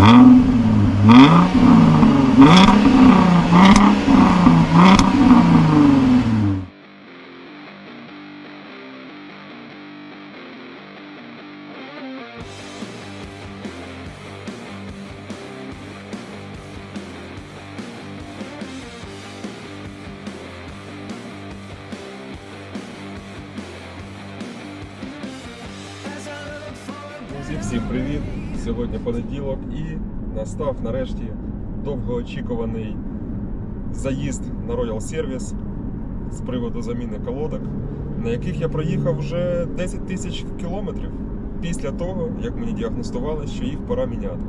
Друзі, настав нарешті довгоочікуваний заїзд на Royal Service з приводу заміни колодок, на яких я проїхав вже 10 тисяч кілометрів після того, як мені діагностували, що їх пора міняти.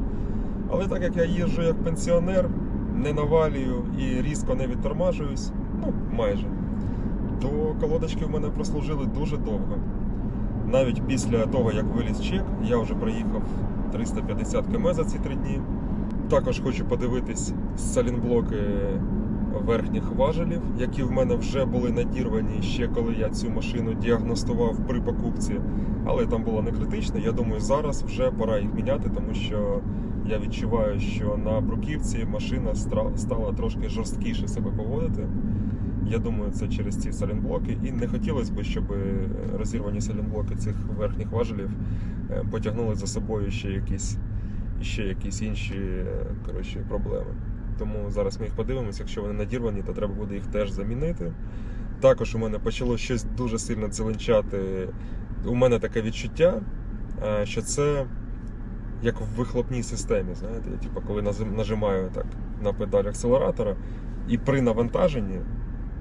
Але так як я їжджу як пенсіонер, не навалюю і різко не відтормажуюсь, ну майже, то колодочки в мене прослужили дуже довго. Навіть після того, як виліз чек, я вже проїхав 350 км за ці три дні. Також хочу подивитись салінблоки верхніх важелів, які в мене вже були надірвані ще коли я цю машину діагностував при покупці. Але там було не критично. Я думаю, зараз вже пора їх міняти, тому що я відчуваю, що на бруківці машина стала трошки жорсткіше себе поводити. Я думаю, це через ці салінблоки. І не хотілося б, щоб розірвані салінблоки цих верхніх важелів е, потягнули за собою ще якісь, ще якісь інші коротше, проблеми. Тому зараз ми їх подивимося. Якщо вони надірвані, то треба буде їх теж замінити. Також у мене почало щось дуже сильно дзеленчати. У мене таке відчуття, е, що це як в вихлопній системі. Знаєте, я типу, коли нажимаю так на педаль акселератора, і при навантаженні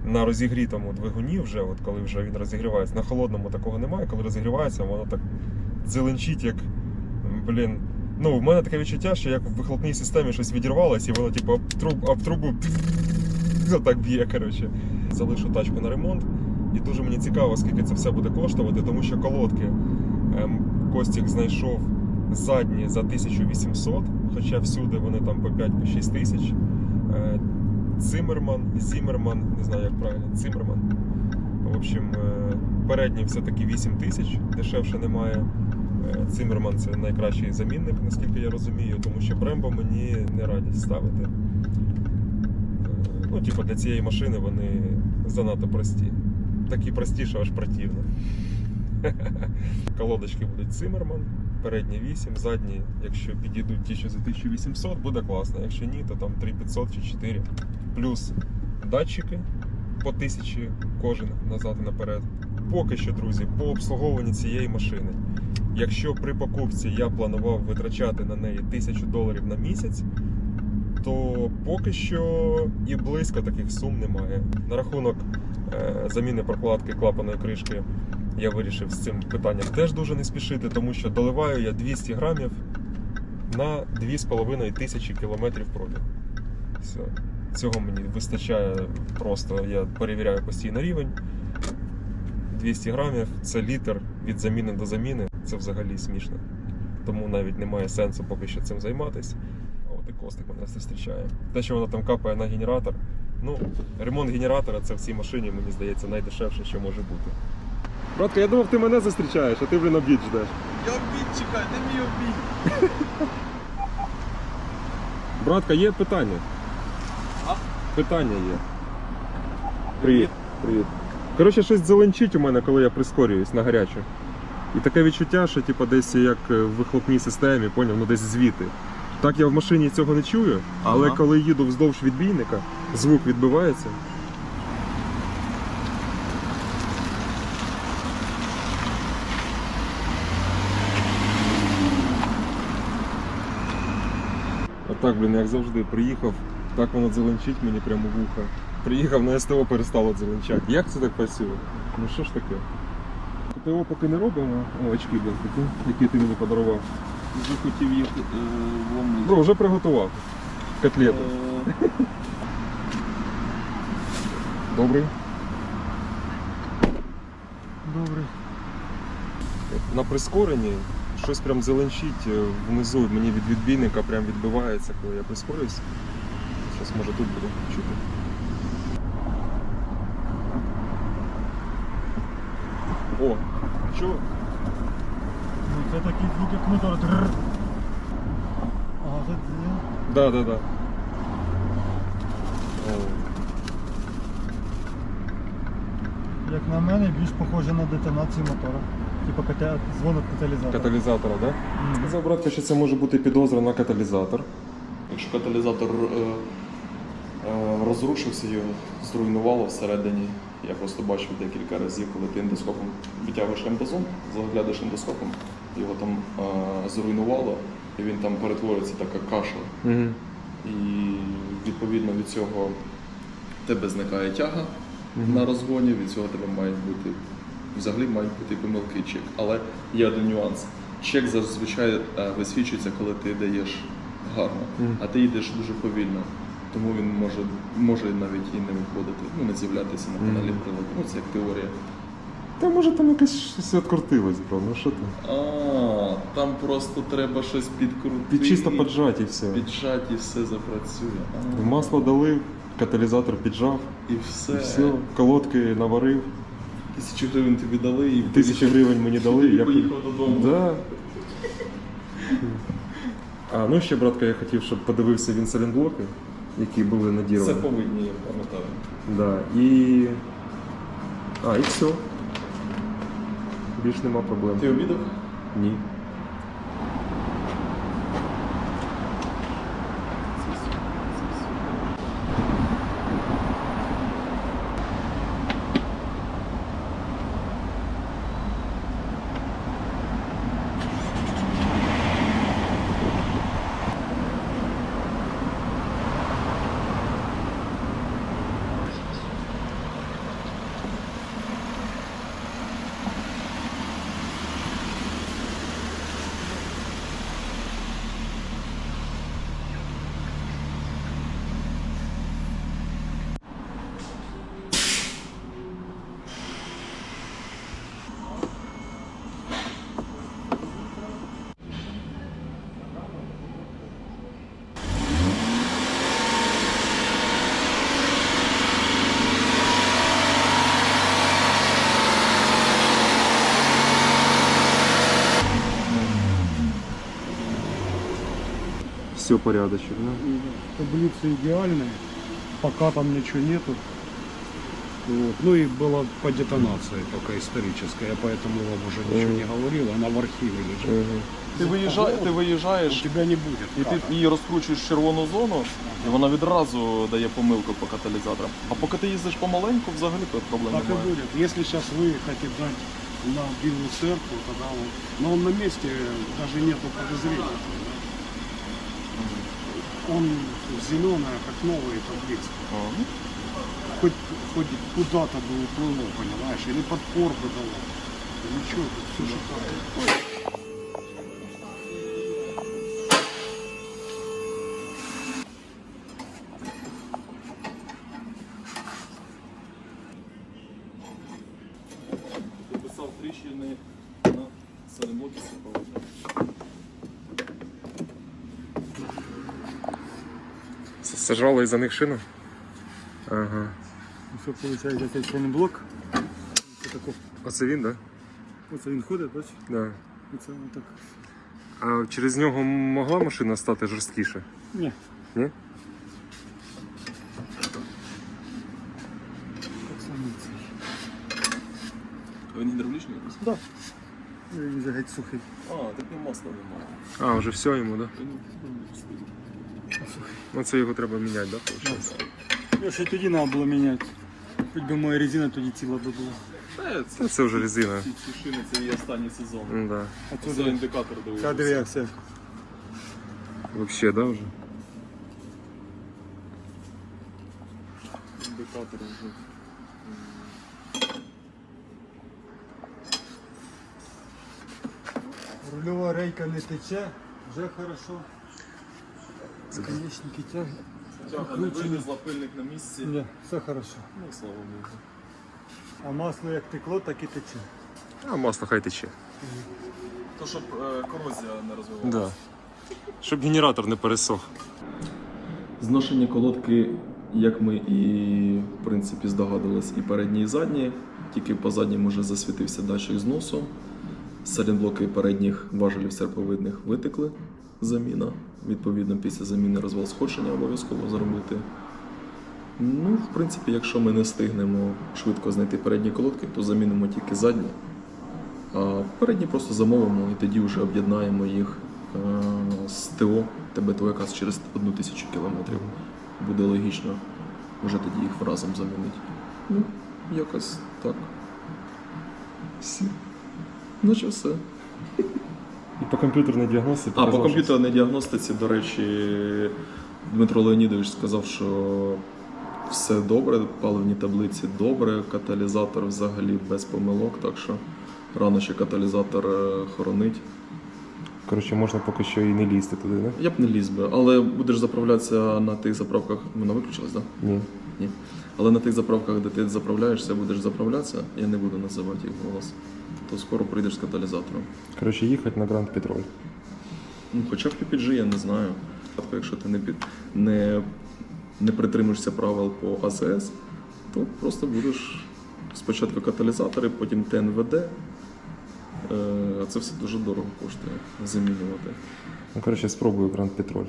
на розігрітому двигуні, вже, от коли вже він розігрівається, на холодному такого немає, коли розігрівається, воно так дзеленчить, як. Блін. Ну, в мене таке відчуття, що як в вихлопній системі щось відірвалось, і воно, типу, об труб, об трубу так б'є, коротше. Залишу тачку на ремонт. І дуже мені цікаво, скільки це все буде коштувати, тому що колодки ем, Костік знайшов задні за 1800, хоча всюди вони там по 5-6 тисяч. Е, Цимерман, Зімерман, не знаю як правильно, Цимерман. В общем, е, передні все-таки 8 тисяч, дешевше немає. Цимерман це найкращий замінник, наскільки я розумію, тому що Брембо мені не радять ставити. Ну, типу, для цієї машини вони занадто прості. Такі прості, що аж противно. Колодочки будуть Цимерман, передні 8, задні, якщо підійдуть ті, що за 1800, буде класно. Якщо ні, то там 3500 чи 4. Плюс датчики по 1000 кожен назад і наперед. Поки що, друзі, по обслуговуванню цієї машини. Якщо при покупці я планував витрачати на неї 1000 доларів на місяць, то поки що і близько таких сум немає. На рахунок е, заміни прокладки клапаної кришки я вирішив з цим питанням теж дуже не спішити, тому що доливаю я 200 грамів на 2,5 тисячі кілометрів пробігу. Все. Цього мені вистачає просто, я перевіряю постійно рівень. 200 грамів це літр від заміни до заміни. Це взагалі смішно. Тому навіть немає сенсу поки що цим займатися. А От і костик мене зустрічає. Те, що воно там капає на генератор. Ну, ремонт генератора це в цій машині, мені здається, найдешевше, що може бути. Братка, я думав, ти мене зустрічаєш, а ти, блін, обід ждеш. Я обід чекаю, де мій обід? Братка, є питання. А? Питання є. Привіт. Привіт. Коротше, щось зеленчить у мене, коли я прискорююсь на гарячу. І таке відчуття, що типу, десь як в вихлопній системі, поняв, ну десь звідти. Так я в машині цього не чую, але Ага. коли їду вздовж відбійника, звук відбивається. Отак, блін, як завжди, приїхав, так воно дзеленчить мені прямо в ухо. Приїхав на СТО, перестало дзеленчати. Як це так працює? Ну що ж таке? ТО поки не робимо. О, очки, такі, які ти мені подарував. Вже хотів їх е, вломити. Бро, вже приготував. Котлету. Е, Добрий. Добрий. На прискоренні щось прям зеленчить е, внизу, мені від відбійника прям відбивається, коли я прискорююсь. Зараз може тут буде чути. О, що? Ну це такий звук, як мотор. Ага, це Да, да, да. Як на мене, більш похоже на детонацію мотора. Типа ката... дзвонок каталізатора. Каталізатора, так? Да? Мгм. Сказав братка, що це може бути підозра на каталізатор. Якщо каталізатор е, е, розрушився, його зруйнувало всередині. Я просто бачив декілька разів, коли ти ендоскопом витягуєш ендозон, заглядаєш ендоскопом, його там е, зруйнувало, і він там перетворюється така каша. Угу. І відповідно від цього тебе зникає тяга Мгм. на розгоні, від цього тебе мають бути взагалі мають бути помилки чек. Але є один нюанс. Чек зазвичай е, висвічується, коли ти даєш гарно, Мгм. а ти йдеш дуже повільно. Тому він може, може навіть і не виходити, ну не з'являтися на каналі приладу. Ну це як теорія. Та може там якесь щось відкрутилось, бро, ну що ти? А, там просто треба щось підкрутити. Під чисто поджать і все. Піджать і все запрацює. А, Масло долив, каталізатор піджав, і все. і все, колодки наварив, Тисячу гривень тобі дали і тисячі гривень мені дали. Ти Я поїхав додому. Да. А, ну ще, братка, я хотів, щоб подивився він салінблоки, які були Все Це повинні, я пам'ятаю. Да. І. А, і все. Більш нема проблем. Ти обідав? Ні. Все порядочек, да? Таблицы идеальные, пока там ничего нету. Вот. Ну и было по детонации только историческая, я поэтому вам уже ничего не говорил, она в архиве лежит. Ти, виїжджаєш, ти У виїжджаєш, тебя не будет. і ти кадра. її розкручуєш в червону зону, і вона відразу дає помилку по каталізаторам. А поки ти їздиш помаленьку, взагалі то проблем Так и немає. будет. Если сейчас выехать и дать на Белую церковь, тогда он... Но он на месте даже нету подозрения. Он зеленая, как новые таблицы. А, ну, Хоть, хоть куда-то бы уплыло, понимаешь, или под корпы дало. Ничего, тут все шикарно. Сажала із-за них шину? Ага. Все получается, цей чайний блок. Це тако, Оце він, так? оце він ходить, бачиш? Да? Да. І це отак. А через нього могла машина стати жорсткіше? Ні. Ні? Так само цей. Він гідравлічний? Да. Ну, Він вже геть сухий. А, так і масла немає. А, вже все йому, так? Да? Він стоїть. Ну це його треба міняти, так? Да, виходить? Я ще й тоді треба було міняти. Хоч би моя резина тоді ціла би була. Та, Та це вже резина. Ці ці шини це і останній сезон. М, Да. А Це це індикатор дивився. Ця диви, як все. Вообще, да, вже? Індикатор вже. Рульова рейка не тече, вже хорошо. Наконечники тяги. Тяга не вилізла, пильник на місці. Ні, все хорошо. Ну, слава Богу. А масло як текло, так і тече. А масло хай тече. То, щоб е, корозія не розвивалася. Да. Щоб генератор не пересох. Зношення колодки, як ми і в принципі здогадувались, і передні, і задні. Тільки по заднім уже засвітився датчик зносу. Салінблоки передніх важелів серповидних витекли заміна. Відповідно після заміни розвал сходження обов'язково зробити. Ну, в принципі, якщо ми не встигнемо швидко знайти передні колодки, то замінимо тільки задні. А передні просто замовимо і тоді вже об'єднаємо їх е, з ТО. Тебе то якраз через тисячу кілометрів. Буде логічно вже тоді їх разом замінити. Ну, якось так. Всі. Наче все. І по комп'ютерній діагностиці А, по комп'ютерній діагностиці, до речі, Дмитро Леонідович сказав, що все добре, паливні таблиці добре, каталізатор взагалі без помилок, так що рано ще каталізатор е, хоронить. Коротше, можна поки що і не лізти туди, не? Я б не ліз би, але будеш заправлятися на тих заправках. Вона виключилась, так? Ні. Ні. Але на тих заправках, де ти заправляєшся, будеш заправлятися, я не буду називати їх голос, то скоро прийдеш з каталізатором. Коротше, їхати на Гранд Петроль. Ну, хоча б PPG, я не знаю. Тобто, Якщо ти не, під, не, не притримуєшся правил по АЗС, то просто будеш спочатку каталізатори, потім ТНВД. Е, А це все дуже дорого коштує замінювати. Ну, коротше, спробую Гранд Петроль.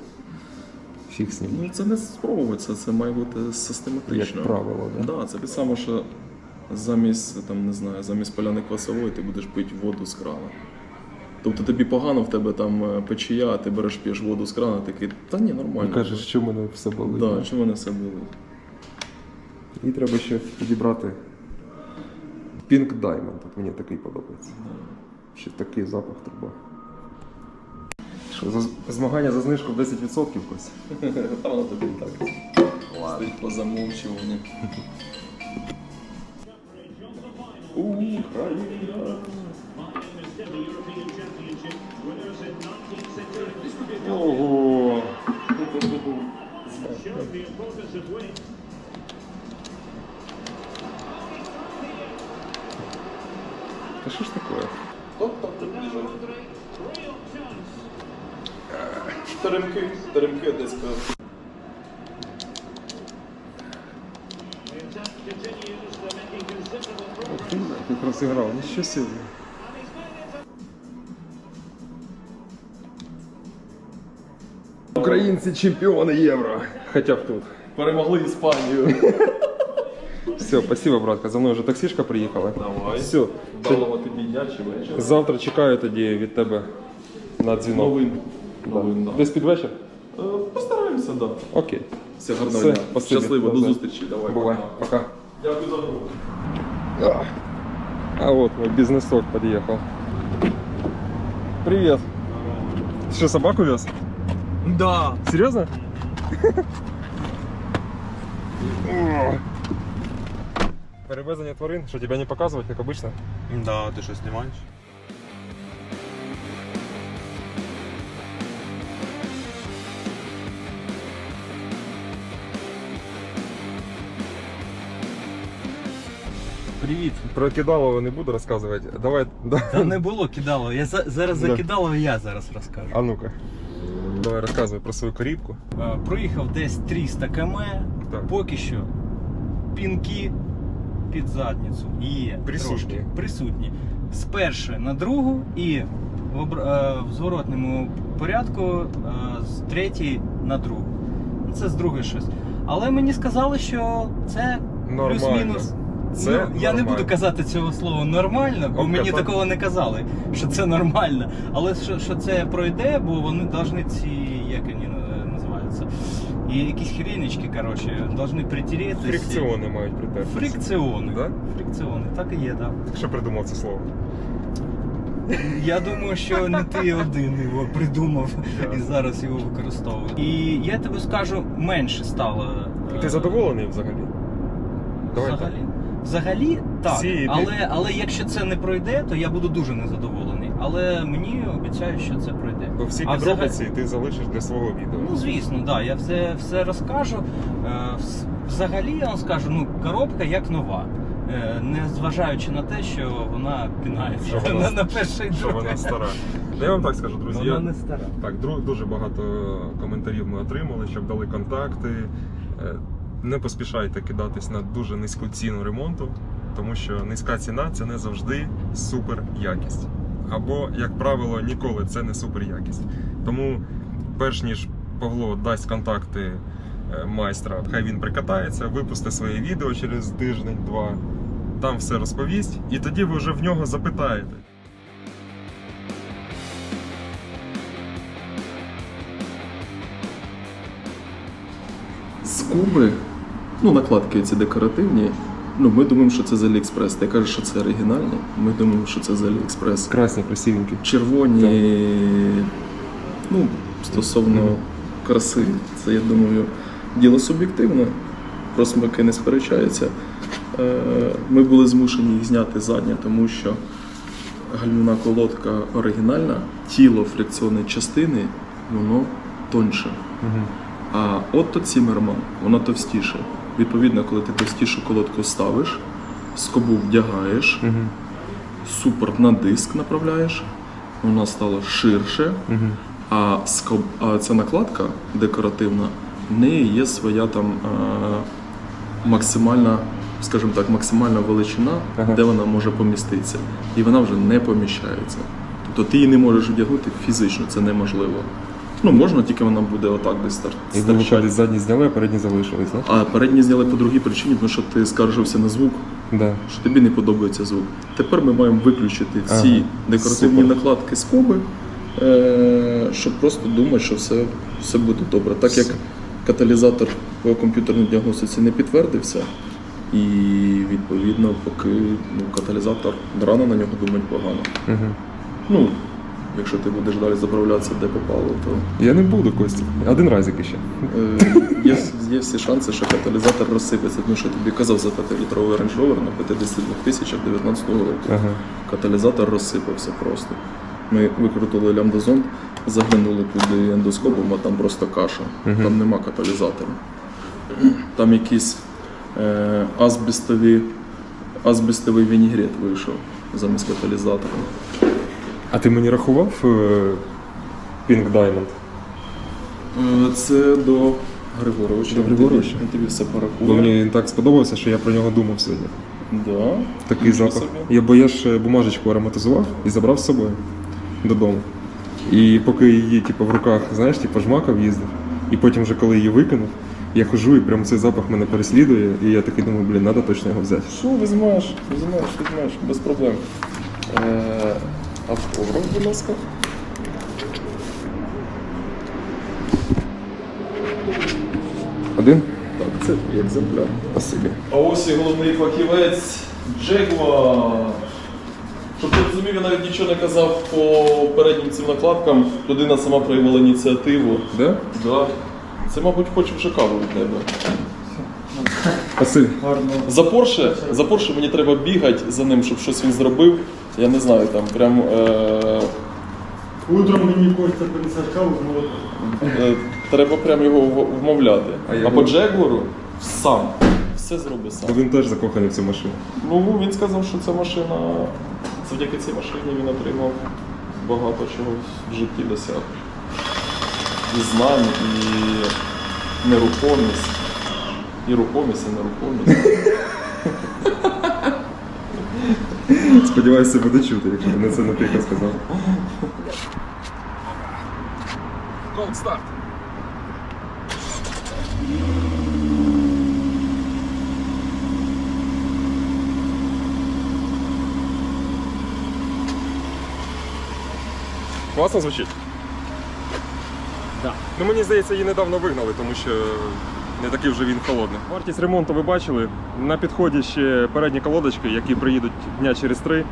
Ним. Ну, це не спробувати, це, це має бути систематично. Як правило, да? Да, це те саме, що замість, там, не знаю, замість поляни квасової ти будеш пити воду з крана. Тобто тобі погано в тебе там е, печія, ти береш п'єш воду з крана, такий, та ні, нормально. І кажеш, що в мене все болить. да, чому мене все болить? І треба ще підібрати Pink Diamond. От мені такий подобається. Ще такий запах труба. Що, за змагання за знижку в 10% Кось? Та воно тобі і так. Стоїть по замовчуванню. Україна! Ого! Та що ж таке? Теремки, теремки одеського. Як розіграв, нічого собі. Українці чемпіони євро. Хоча б тут. Перемогли Іспанію. Все, спасибо, братка. За мною вже таксішка приїхала. Давай. Все. Вдалого тобі дня чи вечора. Завтра чекаю тоді від тебе на дзвінок. Новин. Да. Новин, да. Десь під вечір? Е, Постараємося, так. Да. Окей. Все, гарного Все, дня. спасибі. Щасливо, до зустрічі. Давай. Бувай. пока. Пока. Дякую за гру. А, вот мой бизнесок подъехал. Привет. Ты что, собаку вез? Да. Серьезно? Перевезення тварин, що тебя не показывать, как обычно? Да, ты что, снимаешь? Привіт. Про кидалово не буду розказувати. Давай, да. Та не було кидало. Я за- зараз Да. за я зараз розкажу. А ну-ка. Давай розказуй про свою корівку. Е, Проїхав десь 300 км. Так. Поки що пінки під задницю є. Присутні. Трошки. Присутні. З першої на другу і в, обр- е, в зворотному порядку е, з третьої на другу. Ну, Це з другої щось. Але мені сказали, що це Нормально. плюс-мінус. Це ну, я не буду казати цього слова нормально, бо мені Обкатати. такого не казали, що це нормально. Але що, що це пройде, бо вони повинні ці, як вони е, називаються, і якісь хренечки, коротше, повинні притерети. Фрикціони мають притертися. Фрикціони. Да? Фрикціони, так і є, так. Що придумав це слово? Я думаю, що не ти один його придумав і зараз його використовує. І я тобі скажу, менше стало. е, Ти задоволений взагалі? Давай так. Взагалі, взагалі так. Всі- Але, але якщо це не пройде, то я буду дуже незадоволений. Але мені обіцяють, що це пройде. Бо всі А підробиці ти залишиш для свого відео. Ну звісно, так. Да, я все, все розкажу. Е, Взагалі я вам скажу, ну коробка як нова. Е, Не зважаючи на те, що вона пінається Що вона- на, перший Що вона стара. Я вам так скажу, друзі. Вона не стара. Так, дру- дуже багато коментарів ми отримали, щоб дали контакти. Не поспішайте кидатись на дуже низьку ціну ремонту, тому що низька ціна це не завжди супер якість. Або, як правило, ніколи це не супер якість. Тому перш ніж Павло дасть контакти е, майстра, хай він прикатається, випусти своє відео через тиждень-два, там все розповість, і тоді ви вже в нього запитаєте. Скуби, ну, накладки ці декоративні. Ну, ми думаємо, що це з Аліекспрес. Ти кажеш, що це оригінальні. Ми думаємо, що це з Аліекспрес. Красні, красивенькі. Червоні, ну, стосовно краси, це, я думаю, діло суб'єктивне. Про смаки не сперечаються. Е, Ми були змушені їх зняти задні, тому що гальмівна колодка оригінальна, тіло фрикціонної частини, воно тоньше. Угу. А Отто Цімерман, вона товстіша. Відповідно, коли ти товстішу колодку ставиш, скобу вдягаєш, Угу. супорт на диск направляєш, вона стала ширше, Угу. а, скоб... а ця накладка декоративна, в неї є своя там а, максимальна, скажімо так, максимальна величина, Ага. де вона може поміститися. І вона вже не поміщається. Тобто ти її не можеш вдягнути фізично, це неможливо. Ну, можна, тільки вона буде отак десь стар- стирчати. задні зняли, а передні залишились, так? А передні зняли по другій причині, тому що ти скаржився на звук, Да. що тобі не подобається звук. Тепер ми маємо виключити ці Ага, декоративні супер. накладки скоби, е- щоб просто думати, що все, все буде добре. Так як каталізатор по комп'ютерній діагностиці не підтвердився, і відповідно, поки ну, каталізатор рано на нього думати погано. Угу. Ну, якщо ти будеш далі заправлятися, де попало, то Я не буду, Костя. Один разик іще. Е, Є, є всі шанси, що каталізатор розсипеться, тому що я тобі казав за 5-літровий Range Rover на 52 тисячах 19 року. Ага. Каталізатор розсипався просто. Ми викрутили лямбдозонд, заглянули туди ендоскопом, а там просто каша. Там нема каталізатора. Там якийсь е, азбестові, азбестовий вінігрет вийшов замість каталізатора. А ти мені рахував е, Pink Diamond? Е, Це до Григоровича. До Григоровича? Він тобі все Бо порахує. мені так сподобався, що я про нього думав сьогодні. Да. Такий Нічого запах. собі. Я бо я ж бумажечку ароматизував і забрав з собою додому. І поки її типу, в руках, знаєш, типу, жмакав, їздив. І потім, вже коли її викинув, я хожу і прямо цей запах мене переслідує, і я такий думаю, блін, треба точно його взяти. Що візьмеш? Візьмеш, візьмеш, без проблем. Е, автограф, будь ласка. Один? Так, це екземпляр. Спасибі. А ось і головний фахівець Джегва. Щоб ти розумів, я навіть нічого не казав по переднім цим накладкам. Людина сама проявила ініціативу. Да? Да. Це, мабуть, хоче вже каву від тебе. За Порше, за Порше мені треба бігати за ним, щоб щось він зробив. Я не знаю, там прям. Е- Утром мені Костя принесе каву, ну, Е, Треба прям його в- вмовляти. А А, я по буду- Джегвору сам. Все зробить сам. Він теж закоханий в цю машину. Ну він сказав, що ця машина. Завдяки цій машині він отримав багато чого в житті досяг. І знань, і нерухомість. І рухомість, і нерухомість. Сподіваюся, буде чути, якщо мене це не тихо сказав. Cold start. Класно звучить? Да. Ну мені здається, її недавно вигнали, тому що не такий вже він холодний. Вартість ремонту ви бачили. На підході ще передні колодочки, які приїдуть дня через три.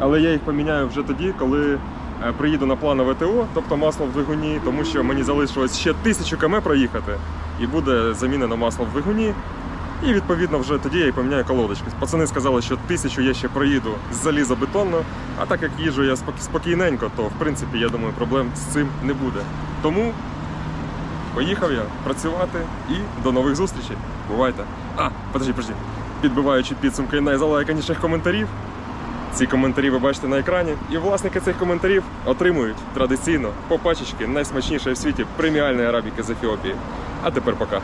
Але я їх поміняю вже тоді, коли е, приїду на планове ТО, тобто масло в двигуні, тому що мені залишилось ще тисячу км проїхати, і буде замінено масло в двигуні. І відповідно вже тоді я і поміняю колодочки. Пацани сказали, що тисячу я ще проїду з залізобетонно, а так як їжджу я спок- спокійненько, то в принципі я думаю, проблем з цим не буде. Тому поїхав я працювати і до нових зустрічей. Бувайте. А, подожди, подожди. Підбиваючи підсумки найзалайканіших коментарів. Ці коментарі ви бачите на екрані. І власники цих коментарів отримують традиційно по пачечки найсмачнішої в світі преміальної арабіки з Ефіопії. А тепер пока.